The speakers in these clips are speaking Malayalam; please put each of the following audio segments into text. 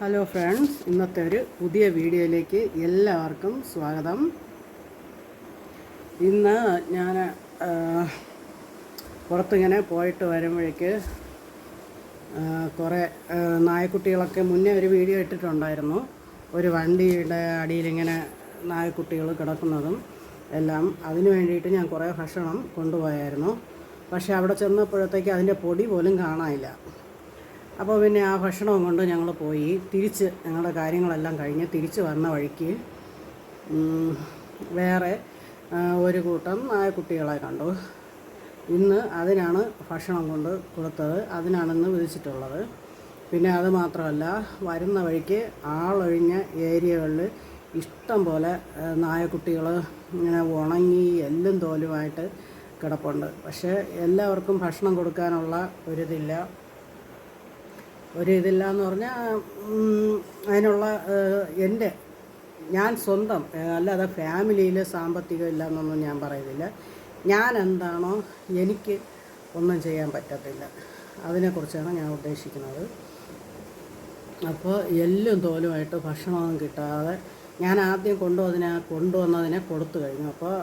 ഹലോ ഫ്രണ്ട്സ് ഇന്നത്തെ ഒരു പുതിയ വീഡിയോയിലേക്ക് എല്ലാവർക്കും സ്വാഗതം. ഇന്ന് ഞാൻ പുറത്തിങ്ങനെ പോയിട്ട് വരുമ്പോഴേക്ക് കുറേ നായക്കുട്ടികളൊക്കെ മുന്നേ ഒരു വീഡിയോ ഇട്ടിട്ടുണ്ടായിരുന്നു. ഒരു വണ്ടിയുടെ അടിയിലിങ്ങനെ നായക്കുട്ടികൾ കിടക്കുന്നതും എല്ലാം. അതിന് വേണ്ടിയിട്ട് ഞാൻ കുറേ ഭക്ഷണം കൊണ്ടുപോയായിരുന്നു. പക്ഷേ അവിടെ ചെന്നപ്പോഴത്തേക്ക് അതിന്റെ പൊടി പോലും കാണാനില്ല. അപ്പോൾ പിന്നെ ആ ഭക്ഷണവും കൊണ്ട് ഞങ്ങൾ പോയി. തിരിച്ച് ഞങ്ങളുടെ കാര്യങ്ങളെല്ലാം കഴിഞ്ഞ് തിരിച്ച് വന്ന വഴിക്ക് വേറെ ഒരു കൂട്ടം നായക്കുട്ടികളെ കണ്ടു. ഇന്ന് അതിനാണ് ഭക്ഷണം കൊണ്ട് കൊടുത്തത്. അതിനാണ് ഇന്ന് വിധിച്ചിട്ടുള്ളത് പിന്നെ അത് മാത്രമല്ല വരുന്ന വഴിക്ക് ആളൊഴിഞ്ഞ ഏരിയകളിൽ ഇഷ്ടം പോലെ നായക്കുട്ടികൾ ഇങ്ങനെ ഉണങ്ങി എല്ലും തോലുമായിട്ട് കിടപ്പുണ്ട്. പക്ഷേ എല്ലാവർക്കും ഭക്ഷണം കൊടുക്കാനുള്ള ഒരിതില്ല. ഒരു ഇതില്ല എന്ന് പറഞ്ഞാൽ അതിനുള്ള എന്റെ ഞാൻ സ്വന്തം അല്ലാതെ ഫാമിലിയിൽ സാമ്പത്തികം ഇല്ല എന്നൊന്നും ഞാൻ പറയുന്നില്ല ഞാൻ എന്താണോ എനിക്ക് ഒന്നും ചെയ്യാൻ പറ്റത്തില്ല. അതിനെക്കുറിച്ചാണ് ഞാൻ ഉദ്ദേശിക്കുന്നത്. അപ്പോൾ എല്ലും തോലുമായിട്ട് ഭക്ഷണമൊന്നും കിട്ടാതെ ഞാൻ ആദ്യം കൊണ്ടുവന്നതിനെ കൊണ്ടുവന്നതിനെ കൊടുത്തു കഴിഞ്ഞു. അപ്പോൾ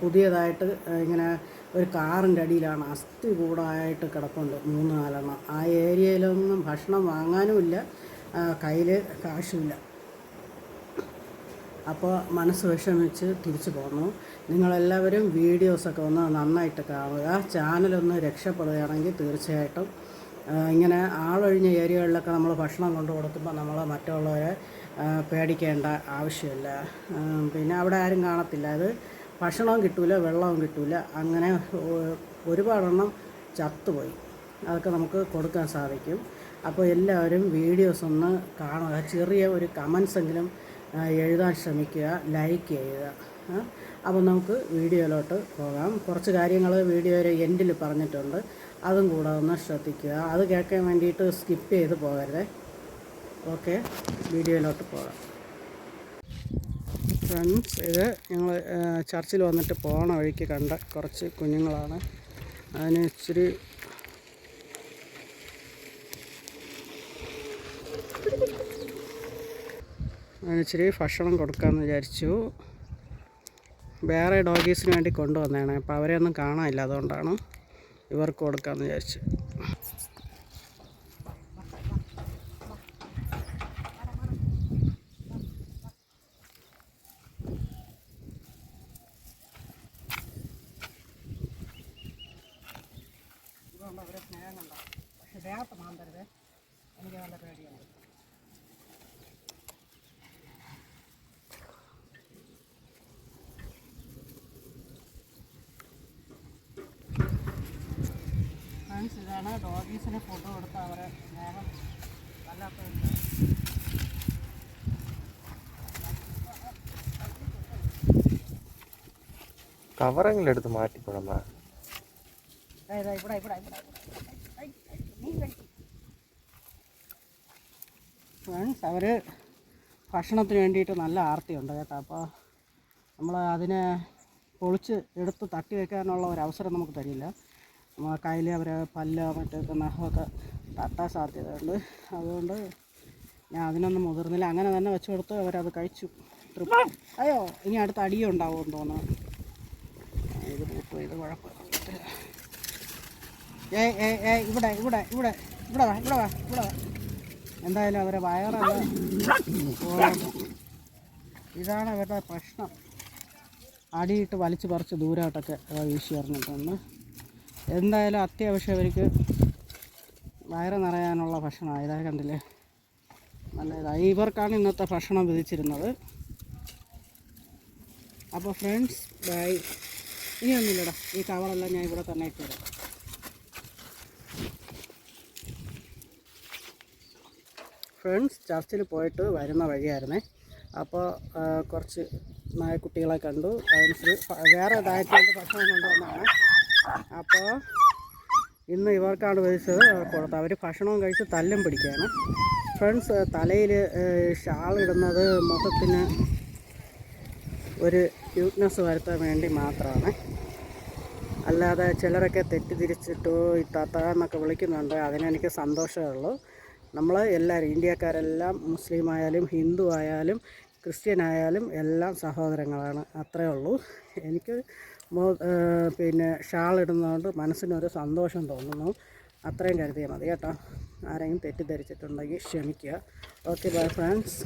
പുതിയതായിട്ട് ഇങ്ങനെ ഒരു കാറിന്റെ അടിയിലാണ് അസ്ഥി കൂടായിട്ട് കിടപ്പുണ്ട് മൂന്ന് നാലെണ്ണം. ആ ഏരിയയിലൊന്നും ഭക്ഷണം വാങ്ങാനുമില്ല കയ്യിൽ കാശുമില്ല. അപ്പോൾ മനസ്സ് വിഷമിച്ച് തിരിച്ചു പോന്നു. നിങ്ങളെല്ലാവരും വീഡിയോസൊക്കെ ഒന്ന് നന്നായിട്ട് കാണുക. ചാനലൊന്ന് രക്ഷപ്പെടുകയാണെങ്കിൽ തീർച്ചയായിട്ടും ഇങ്ങനെ ആളൊഴിഞ്ഞ ഏരിയകളിലൊക്കെ നമ്മൾ ഭക്ഷണം കൊണ്ടു കൊടുക്കുമ്പോൾ നമ്മൾ മറ്റുള്ളവരെ പേടിക്കേണ്ട ആവശ്യമില്ല. പിന്നെ അവിടെ ആരും കാണത്തില്ല. അത് ഭക്ഷണവും കിട്ടൂല വെള്ളവും കിട്ടൂല. അങ്ങനെ ഒരുപാടെണ്ണം ചത്തുപോയി. അതൊക്കെ നമുക്ക് കൊടുക്കാൻ സാധിക്കും. അപ്പോൾ എല്ലാവരും വീഡിയോസ് ഒന്ന് കാണുക. ചെറിയ ഒരു കമൻസ് എങ്കിലും ആ, എഴുതാൻ ശ്രമിക്കുക. ലൈക്ക് ചെയ്യുക. അപ്പോൾ നമുക്ക് വീഡിയോയിലോട്ട് പോകാം. കുറച്ച് കാര്യങ്ങൾ വീഡിയോയുടെ എൻഡിൽ പറഞ്ഞിട്ടുണ്ട്. അതും കൂടെ ഒന്ന് ശ്രദ്ധിക്കുക. അത് കേൾക്കാൻ വേണ്ടിയിട്ട് സ്കിപ്പ് ചെയ്ത് പോകരുത്. ഓക്കെ വീഡിയോയിലോട്ട് പോകാം. ഫ്രണ്ട്സ് ഇത് ഞങ്ങൾ ചർച്ചിൽ വന്നിട്ട് പോണ വഴിക്ക് കണ്ട കുറച്ച് കുഞ്ഞുങ്ങളാണ്. അതിന് ഇച്ചിരി അതിനിച്ചിരി ഭക്ഷണം കൊടുക്കാമെന്ന് വിചാരിച്ചു. വേറെ ഡോഗീസിന് വേണ്ടി കൊണ്ടുവന്നതാണ്. അപ്പോൾ അവരെ ഒന്നും കാണാനില്ല അതുകൊണ്ടാണ് ഇവർക്ക് കൊടുക്കാമെന്ന് വിചാരിച്ചു ഇതുകൊണ്ട് അവരെ സ്നേഹം കണ്ടോ പക്ഷെ ദേഹത്ത് മാന്തരുത് എനിക്ക് നല്ല പേടിയുണ്ട് ഫ്രണ്ട്സ് ഇതാണ് ഡോഗീസിന് ഫുഡ് കൊടുത്ത അവരെ സ്നേഹം വല്ലാത്ത കവറെങ്കിലും എടുത്ത് മാറ്റിക്കൊള്ളമ്മ ഇവിടെ ഇവിടെ ഇവിടെ ഇവിടെ ഫ്രണ്ട്സ് അവർ ഭക്ഷണത്തിന് വേണ്ടിയിട്ട് നല്ല ആർത്തിയുണ്ട് കേട്ടോ. അപ്പോൾ നമ്മൾ അതിനെ പൊളിച്ച് എടുത്ത് തട്ടി വെക്കാനുള്ള ഒരു അവസരം നമുക്ക് തരില്ല. നമ്മൾ കയ്യിൽ അവർ പല്ല് മറ്റൊക്കെ നഖമൊക്കെ തട്ടാൻ സാധ്യതയുണ്ട്. അതുകൊണ്ട് ഞാൻ അതിനൊന്നും മുതിർന്നില്ല. അങ്ങനെ തന്നെ വെച്ച് കൊടുത്ത് അവരത് കഴിച്ചു. തൃപ്തി. അയ്യോ ഇനി അടുത്ത അടിയും ഉണ്ടാവുമെന്ന് തോന്നുന്നു. ഇത് പൂപ്പ് ഇത് കുഴപ്പമില്ല ഏ ഏ ഏ ഇവിടെ ഇവിടെ ഇവിടെ ഇവിടെ വാ ഇവിടെ വാ ഇവിടെ വാ. എന്തായാലും അവരെ വയറല്ല ഇതാണ് അവരുടെ പ്രശ്നം. അടിയിട്ട് വലിച്ചു പറിച്ച് ദൂരോട്ടൊക്കെ വീശി എറിഞ്ഞിട്ടുണ്ട്. എന്തായാലും അത്യാവശ്യം അവർക്ക് വയറ് നിറയാനുള്ള ഭക്ഷണമാണ് ഇതാ കണ്ടില്ലേ? നല്ല ഇതായി ഇവർക്കാണ് ഇന്നത്തെ ഭക്ഷണം വിധിച്ചിരുന്നത്. അപ്പോൾ ഫ്രണ്ട്സ് ബൈ ഇനിയൊന്നുമില്ലടാ ഈ കവറെല്ലാം ഞാൻ ഇവിടെ തന്നെ ഇട്ട് ഫ്രണ്ട്സ് ചർച്ചിൽ പോയിട്ട് വരുന്ന വഴിയായിരുന്നേ. അപ്പോൾ കുറച്ച് നായക്കുട്ടികളെ കണ്ടു. അതിന് വേറെ ഡയറ്റിന്റെ ഭക്ഷണം കൊണ്ടുവന്നതാണ് അപ്പോൾ ഇന്ന് ഇവർക്കാണ് വിധിച്ചത് കൊടുത്തത് അവർ ഭക്ഷണവും കഴിച്ച് തല്ലും പിടിക്കുകയാണ്. ഫ്രണ്ട്സ് തലയിൽ ഷാൾ ഇടുന്നത് മുഖത്തിന് ഒരു ക്യൂട്ട്നെസ് വരുത്താൻ വേണ്ടി മാത്രമാണ്. അല്ലാതെ ചിലരൊക്കെ തെറ്റിദ്ധരിച്ചിട്ടോ ഇത്താത്ത എന്നൊക്കെ വിളിക്കുന്നുണ്ട്. അതിനെനിക്ക് സന്തോഷമേ ഉള്ളൂ. നമ്മൾ എല്ലാവരും ഇന്ത്യക്കാരെല്ലാം മുസ്ലിം ആയാലും ഹിന്ദു ആയാലും ക്രിസ്ത്യൻ ആയാലും എല്ലാം സഹോദരങ്ങളാണ്. അത്രേ ഉള്ളൂ. എനിക്ക് പിന്നെ ഷാൾ ഇടുന്നതുകൊണ്ട് മനസ്സിനൊരു സന്തോഷം തോന്നുന്നു. അത്രയും കരുതിയാൽ മതി കേട്ടോ. ആരെങ്കിലും തെറ്റിദ്ധരിച്ചിട്ടുണ്ടെങ്കിൽ ക്ഷമിക്കുക. Okay bye friends.